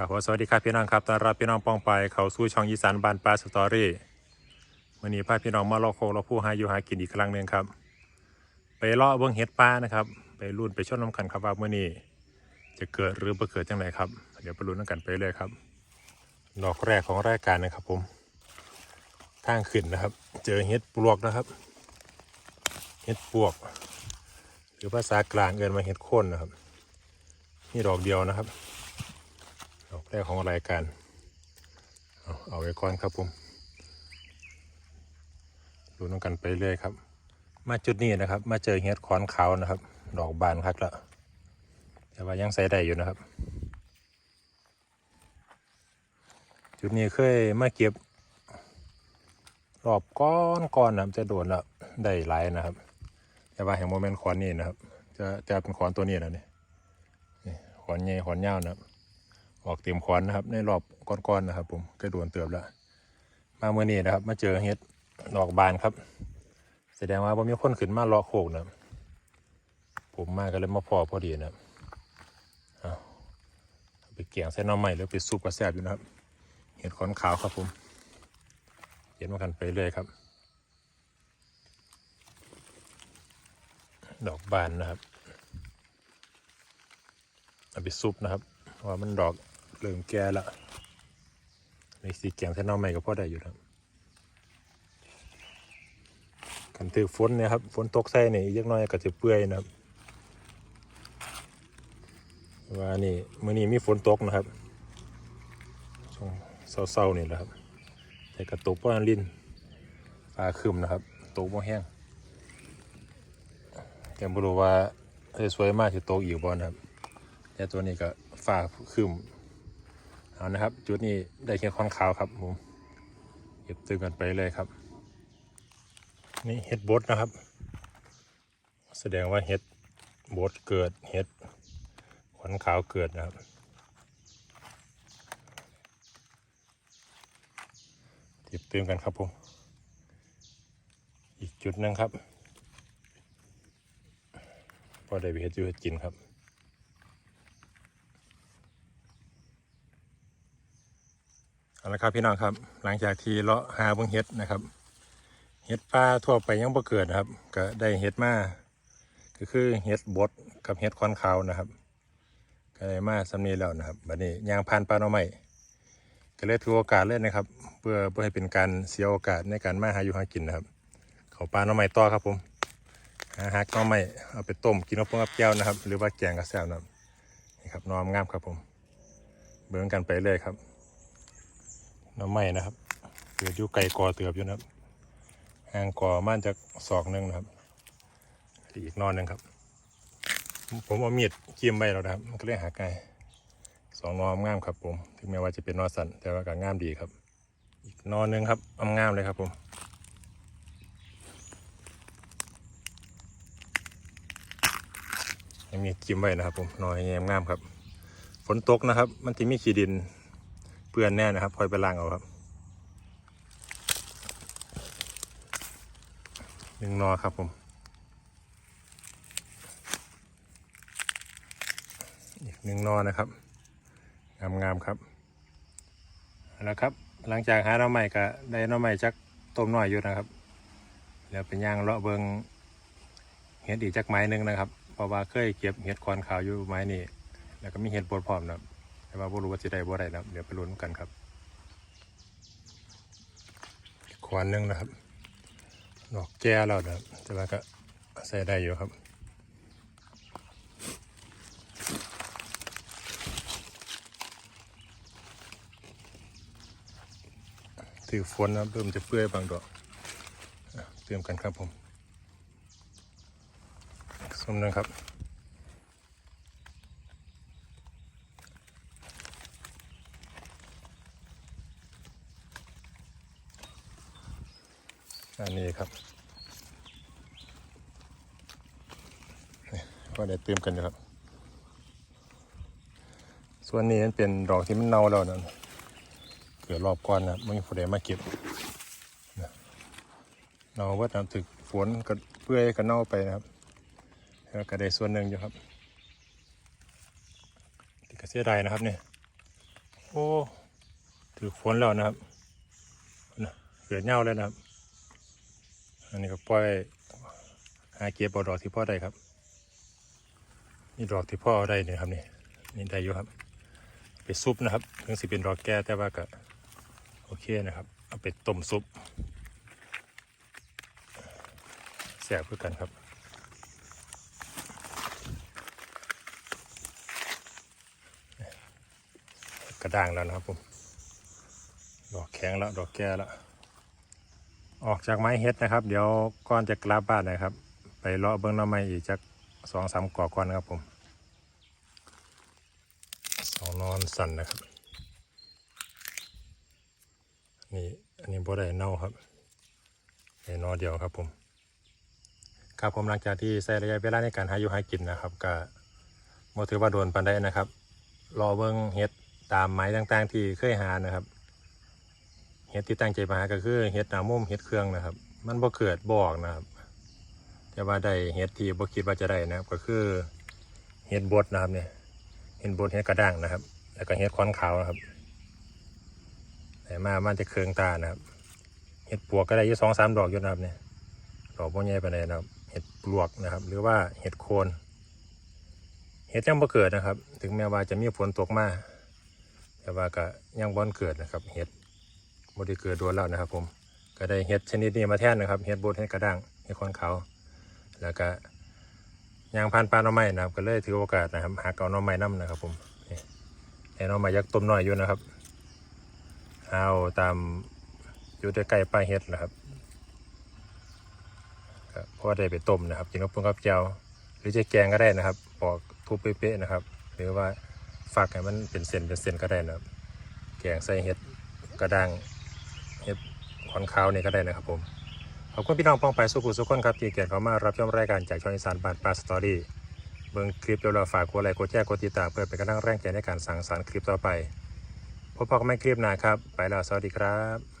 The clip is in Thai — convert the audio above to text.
กับผมสวัสดีครับพี่น้องครับต้อนรับพี่น้องป้องไปเขาสู่ช่องยีสานบานปลาสตอรี่วันนี้พาพี่น้องมาเลาะโคเราผู้หาอยู่หากินอีกครั้งหนึ่งครับ ไปเลาะเบิ้องเห็ดปลานะครับ ไปรุ่นไปชนน้ำกันครับว่าเมื่อนี้จะเกิดหรือบ่เกิดจังไรครับ เดี๋ยวไปรุ่นกันไปเลยครับดอกแรกของรายการนะครับผมทางขึ้นนะครับ เจอเห็ดปลวกนะครับเห็ดปลวก หรือภาษากลางเอินมาเห็ดโคนนะครับนี่ดอกเดียวนะครับ ดอกแรกของรายการ เอาเอาไว้ก่อนครับผมดูน้องกันไปเรื่อยครับ มาจุดนี้นะครับ มาเจอเห็ดขอนขาวนะครับ ดอกบานครับละแต่ว่ายังใส่ได้อยู่นะครับ จุดนี้เคยมาเก็บรอบก้อนก้อนนะครับจะโดนล้วได้หลายนะครับ แต่ว่าแห่งโมเมนต์ขอนนี่นะครับ จะจะเป็นขอนตัวนี้นะนี่นี่ขอนใหญ่ขอนยาวนะครับ ออกเต็มขอนนะครับ ในรอบก้อนๆนะครับ ผมก็โดนเติบแล้ว มาเมื่อนี้นะครับ มาเจอเห็ดดอกบานครับ แสดงว่าผมมีคนขึ้นมาลาะโคกนะผมมาก็เลยมาพอพอดีนะครับเอาไปเกี่ยงใส่หน้ำใหม่หรือไปซุปกระแซบอยู่นะครับ เห็ดขอนขาวครับผมเห็นมากันไปเรื่อยครับ ดอกบานนะครับเอาไปซุปนะครับว่ามันดอก เริ่มแก่ล้วในสีแกงใส่น้ำใหม่ก็พอได้อยู่ครับกันถือฝนเนี่ยครับฝนตกใส่เนี่ยอีกจักน้อยก็จะเปื่อยนะครับว่านี่มื่อนี้มีฝนตกนะครับช่วงเศร้าๆนี่แหละครับ แต่กระตกป้อนลินฟ้าครึมนะครับตกบ่แห้งแต่ไม่รู้ว่าจะสวยมากจะตกอีกบ่นะครับแต่ตัวนี้ก็ฟ้าครึม เอานะครับ จุดนี้ได้แค่ค่อนขาวครับผมเก็บตื่นกันไปเลยครับ นี่เห็ดบดนะครับ แสดงว่าเห็ดบดเกิดเห็ดขวัญขาวเกิดนะครับติดเติมกันครับผมอีกจุดหนึ่งครับพอได้ไปเห็ดอยู่เห็ดกินครับ เอาละครับพี่น้องครับ หลังจากที่เลาะหาเบิ่งเห็ดนะครับ เห็ดป่าทั่วไปยังบ่เกิดครับ ก็ได้เห็ดมาก็คือเห็ดบดกับเห็ดคอนขาวนะครับ ก็ได้มาสำนีแล้วนะครับบัดนี้ยางพานปลาหน่อไม้ก็เลยถือโอกาสเล่นนะครับ เพื่อเพื่อให้เป็นการเสียโอกาสในการมาหาอยู่หากินนะครับ เขาปลาหน่อไม้ต่อครับผมหาหักหน่อไม้เอาไปต้มกินกับพวกกับแก้วนะครับ หรือว่าแกงกระแซวนะครับนี่ครับหนอมงามครับผม เบิ่งกันไปเลยครับ น่อไม้นะครับเกิดอยู่ไก่กอเตือบอยู่นะครับห่างก่อม่านจากศอกหนึ่งนะครับ อีกนอนหนึ่งครับ ผมเอามีดเกี่ยมไว้แล้วนะครับ มันก็เลยหาไกลสองนอนงามครับ ผม ถึงแม้ว่าจะเป็นนอนสันแต่ว่าก็งามดีครับ อีกนอนหนึ่งครับอำงามเลยครับผมยังมีจิ้มไว้นะครับ ผมนอนแงมงามครับ ฝนตกนะครับ มันจะมีขี้ดิน ปื้อนแน่นะครับคอยไปล้างเอาครับหนึ่งนอครับผมอีกหนึ่งนอนะครับงามๆครับเอาละครับหลังจากหาหน้อใหม่ก็ได้หน้อใหม่จักต้มน้อยอยู่นะครับ แล้วเป็นย่างเลาะเบิงเห็ดอีกจักไม้หนึ่งนะครับ เพราะว่าเคยเก็บเห็ดคอนขาวอยู่ไม้นี้แล้วก็มีเห็ดบดพร้อมนะครับ ว่าบ่รู้ว่าจะได้บ่ได้นะครับเดี๋ยวไปลุ้นกันครับขวานหนึ่งนะครับดอกแก้แล้วนะครับแต่ว่าก็ใส่ได้อยู่ครับถือฝนนะเริ่มจะเปื่อยบางดอกเตรียมกันครับผมสมนึงครับ อันนี้ครับก็ได้เตรียมกันอยู่ครับ ส่วนนี้มันเป็นดอกที่มันเน่าแล้วนะเกิดรอบก่อนนะไม่มีผู้มาเก็บเน่าเว่าน้ำถึกฝนก็เปื่อยก็เน่าไปนะครับแล้วก็ได้ส่วนหนึ่งอยู่ครับที่ก็เสียดายนะครับเนี่ยโอ้ถือฝนแล้วนะครับเกิดเหงาเลยนะครับ อันนี้ก็ปล่อยหาเก็บเอาดอกที่พ่อได้ครับ นี่ดอกที่พ่อได้เนี่ยครับนี่นี่ได้อยู่ครับ ไปซุปนะครับถึงสิเป็นดอกแก้แต่ว่าก็โอเคนะครับ เอาไปต้มซุปแสบเพื่อกันครับกระด้างแล้วนะครับผม ดอกแข็งแล้ว ดอกแก่แล้ว ออกจากไม้เฮ็ดนะครับ เดี๋ยวก่อนจะกลับบ้านนะครับ ไปเลาะเบิ้องน้ำไม้อีกจักสองสามกอก่อนนะครับผมสองนอนสั่นนะครับนี่อันนี้บ่ได้เน่าครับได้นอเดียวครับผมครับผมหลังจากที่ใช้ระยะเวลาในการหาอยู่หากินนะครับก็บ่ถือว่าโดนปานใดนะครับ รอเบิ้งเฮ็ดตามไม้ต่างๆที่เคยหานะครับ เห็ดที่ตั้งใจมาหาก็คือเห็ดหนามุมเห็ดเครื่องนะครับ มันบ่เกิดบอกนะครับ แต่ว่าได้เห็ดที่บ่คิดว่าจะได้นะครับ ก็คือเห็ดบดนะครับเนี่ยเห็ดบดเห็ดกระด้างนะครับ แล้วก็เห็ดคอนขาวนะครับแต่มามันจะเคืองตานะครับเห็ดปวกก็ได้ยี่สองสามดอกอยู่นะครับเนี่ยดอกพวกใหญ่ไปไหนนะครับเห็ดปลวกนะครับ หรือว่าเห็ดโคนเห็ดยังบ่เกิดนะครับ ถึงแม้ว่าจะมีฝนตกมาแต่ว่าก็ยังบ่เกิดนะครับเห็ด บไดีเกิดโดนแล้วนะครับผมก็ได้เห็ดชนิดนี้มาแทนนะครับเห็ดบดเห็ดกระด้างเห็ดคอนเขาแล้วก็ยางพันปลาหน่อไม้นะครับ ก็เลยถือโอกาสนะครับหักเอาหน่อไม้น้ำนะครับผมนี่แต่หน่อไม้ยักษ์ต้มน้อยอยู่นะครับเอาตามอยู่ใกล้ๆปลายเห็ดนะครับพอได้ไปต้มนะครับกินกับปุ้งกับเจียวหรือจะแกงก็ได้นะครับปอกทุบเป๊ะๆนะครับ หรือว่าฝักให้มันเป็นเส้นเป็นเส้นก็ได้นะครับ แกงใส่เห็ดกระด้าง ขอนขาวนี่ก็ได้นะครับผมขอบคุณพี่น้องป้องไปสุขุสุขคนครับที่เกียรติเขามารับชมรายการจากช่องอีสานบานปลาสตอรี่เบื้องคลิปเดี๋ยวเราฝากกดไลค์กดแชร์กดติดตามเพื่อเป็นกำลังแรงใจในการสั่งสารค์คลิปต่อไปพบกันใหม่คลิปหน้าครับ ไปแล้วสวัสดีครับ